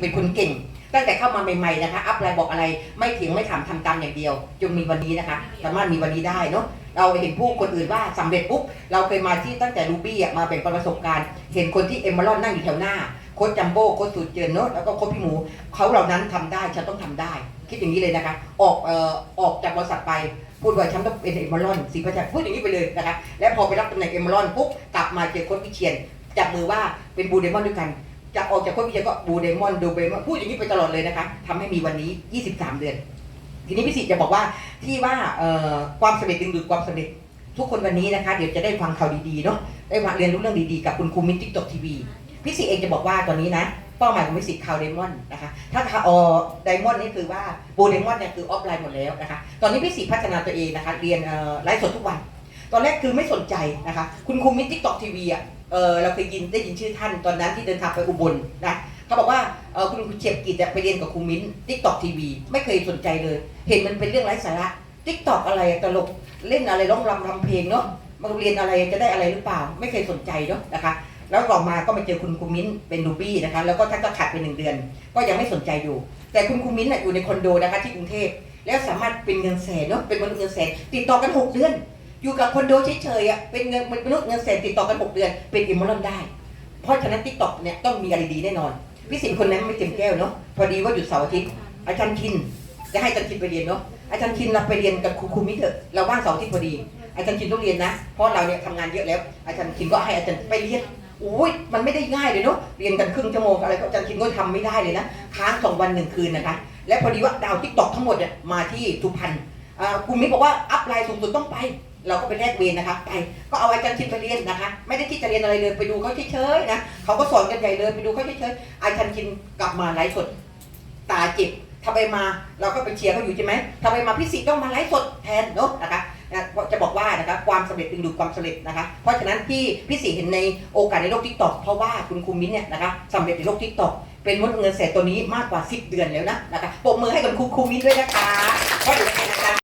เป็นคนเก่ง ตั้งแต่เข้ามาใหม่ๆนะคะ อัพอะไรบอกอะไรไม่เถียงไม่ถามทำตามอย่างเดียวจนมีวันนี้นะคะ สามารถมีวันนี้ได้เนาะเราเห็นผู้คนอื่นว่าสำเร็จปุ๊บเราเคยมาที่ตั้งแต่รูบี้มาแบ่งปันประสบการณ์ เห็นคนที่เอมเบอรอนนั่งอยู่แถวหน้าโค้ชจัมโบ้โค้ชสุดเจนเนาะแล้วก็โค้ชพี่หมูเขาเหล่านั้นทำได้ฉันต้องทำได้ คิดอย่างนี้เลยนะคะ ออกเอ่อออกจากบริษัทไปพูดว่าฉันต้องเป็นเอมเบอรอนสีพัชรพูดอย่างนี้ไปเลยนะคะแล้วพอไปรับตำแหน่งเอมเบอรอนปุ๊บกลับมาเจอโค้ชวิเชียนจับมือว่าเป็นบูเดมอนด้วยกัน จะออกจากโค้ชวิเชียนก็บูเดมอนดูเบมอนพูดอย่างนี้ไปตลอดเลยนะคะทำให้มีวันนี้ 23 เดือน ทีนี้พี่สิทธิ์จะบอกว่าที่ว่าความสำเร็จดึงดูดความสำเร็จทุกคนวันนี้นะคะเดี๋ยวจะได้ฟังข่าวดีๆเนาะได้มาเรียนรู้เรื่องดีๆกับคุณครูมินทิกตกทีวีพี่สิทธิ์เองจะบอกว่าตอนนี้นะเป้าหมายของพี่สิทธิ์คาวเดมอนนะคะถ้าคาออไดมอนนี่คือว่าบูเดมอนเนี่ยคือออฟไลน์หมดแล้วนะคะตอนนี้พี่สิทธิ์พัฒนาตัวเองนะคะเรียนไลฟ์สดทุกวัน ตอนแรกคือไม่สนใจนะคะ คุณครูมินทิกตอกทีวีอะเออเราเคยยินได้ยินชื่อท่านตอนนั้นที่เดินทางไปอุบลนะเขาบอกว่าเออคุณครูเฉียบกิจไปเรียนกับครูมิ้นทิกตอกทีวีไม่เคยสนใจเลย เห็นมันเป็นเรื่องไร้สาระทิกตอกอะไรตลกเล่นอะไรร้องรำทำเพลงเนาะมาเรียนอะไรจะได้อะไรหรือเปล่า ไม่เคยสนใจเนาะนะคะ แล้วต่อมาก็มาเจอคุณครูมิ้นเป็นรูบี้นะคะ แล้วก็ท่านก็ขาดไปหนึ่งเดือน ก็ยังไม่สนใจอยู่ แต่คุณครูมิ้นน่ะอยู่ในคอนโดนะคะที่กรุงเทพแล้วสามารถเป็นเงินแสนเนาะเป็นมนุษย์เงินแสนติดต่อกันหกเดือน อยู่กับคอนโดเฉยๆอะเป็นเงินมนุษย์เงินแสนติดต่อกันหกเดือน เป็นอิมมอลอนได้ เพราะฉะนั้นทิกต็อกเนี่ยต้องมีอะไรดีแน่นอนพี่สิงคนนั้นไม่เต็มแก้วเนาะพอดีว่าหยุดเสาร์อาทิตย์อาจารย์คินจะให้อาจารย์คินไปเรียนเนาะอาจารย์คินเราไปเรียนกับครูครูมิเถอะเราว่างเสาร์อาทิตย์พอดี อาจารย์คินต้องเรียนนะเพราะเราเนี่ยทำงานเยอะแล้ว อาจารย์คินก็ให้อาจารย์ไปเรียนโอ้ยมันไม่ได้ง่ายเลยเนาะเรียนกันครึ่งชั่วโมงอะไรก็อาจารย์คินก็ทำไม่ได้เลยนะค้างสองวันหนึ่งคืนนะคะและพอดีว่าดาวทิกตอกทั้งหมดเนี่ยมาที่สุพรรณอ่าคุณมิตรบอกว่าอัพไลน์สูงสุดต้องไป เราก็ไปแลกเวรนะคะไปก็เอาอาจารย์ชินไปเรียนนะคะ ไม่ได้ที่จะเรียนอะไรเลยไปดูเขาเฉยๆนะเขาก็สอนกันใหญ่เลยไปดูเขาเฉยๆอาจารย์ชินกลับมาไลฟ์สดตาเจ็บทำไมมาเราก็ไปเชียร์เขาอยู่ใช่ไหมทำไมมาพี่สิต้องมาไลฟ์สดแทนเนาะนะคะจะบอกว่านะคะความสำเร็จดึงดูดความสำเร็จนะคะ เพราะฉะนั้นที่พี่สิเห็นในโอกาสในโลกทิกตอกเพราะว่าคุณครูมิ้นเนี่ยนะคะสำเร็จในโลกทิกตอกเป็นมดเงินแสนตัวนี้มากกว่า 10 เดือนแล้วนะนะคะปรบมือให้กับครูครูมิ้นด้วยนะคะ